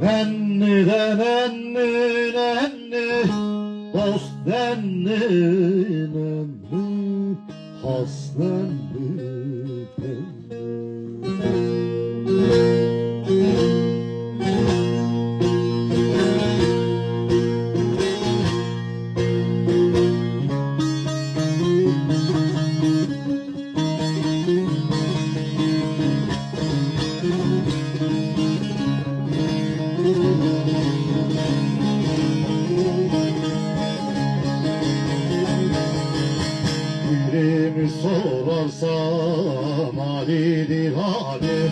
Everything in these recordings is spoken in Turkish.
Nenni de nenni nenni Dost nenni nenni Has nenni sorarsam halidir hali.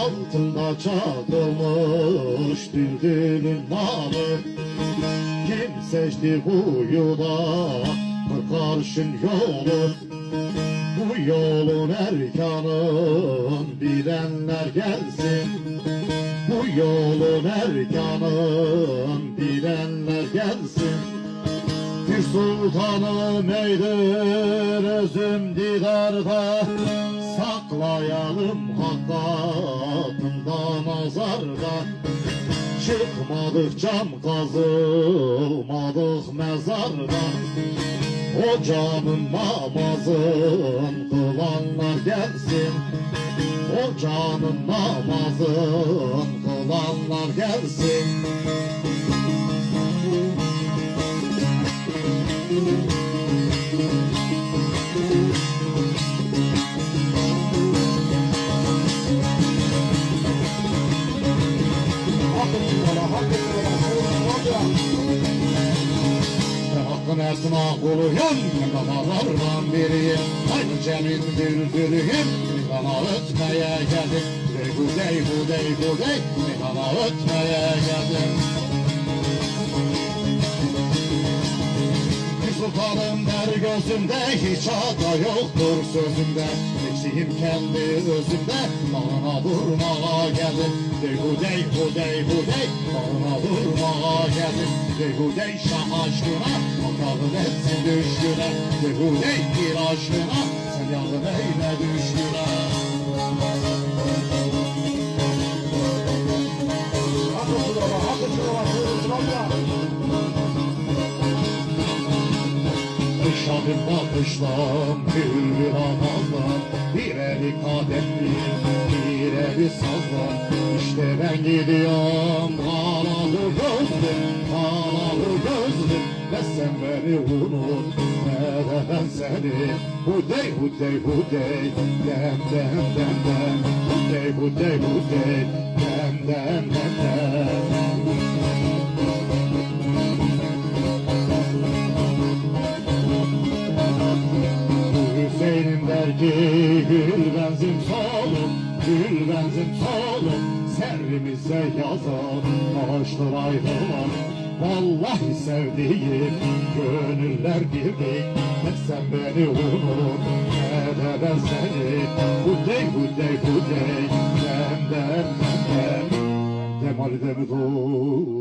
Altında çakılmış düldülün namı Kim seçti bu yola karşın yolu? Bu yolun erkanın bilenler gelsin. Bu yolun erkanın bilenler gelsin bir sultanım eydir özüm didarda Saklayalım hakikatımdan azarda Çıkmadık cam kazılmadık mezarda. O canın namazın kılanlar gelsin. O canın namazın kılanlar gelsin Esma kuluyum, kafalardan biriyim Aynı Cem'in bülbülüyüm, bana ötmeye geldim Kuzey kuzey kuzey kuzey, bana ötmeye geldim sultanım der gözümde, hiç hata yoktur sözümde Eksiğim kendi özümde, bana vurmaya geldim Dey hudey hudey hudey, bana vurmaya geldim Dey hudey şah aşkına, etsin düşküne Dey hudey bir aşkına, sen yardım eyle düşküne Şahım bakışlam bülbül avazdan Bir eli kademli bir eli sazdan İşte ben gidiyorum kanalı sen beni unut ne de ben seni? Hudey hudey hudey Dem dem dem dem. Hudey hudey hudey Dem dem dem dem. Hüseyin'im der ki gül benzin solum, gül benzin solum Serrimize yazan ağaçlar ayrılan Vallahi sevdiğim gönüller birlik Ne sen beni unut ne de ben seni. Hudey hudey hudey dem dem dem dem Dem Ali dem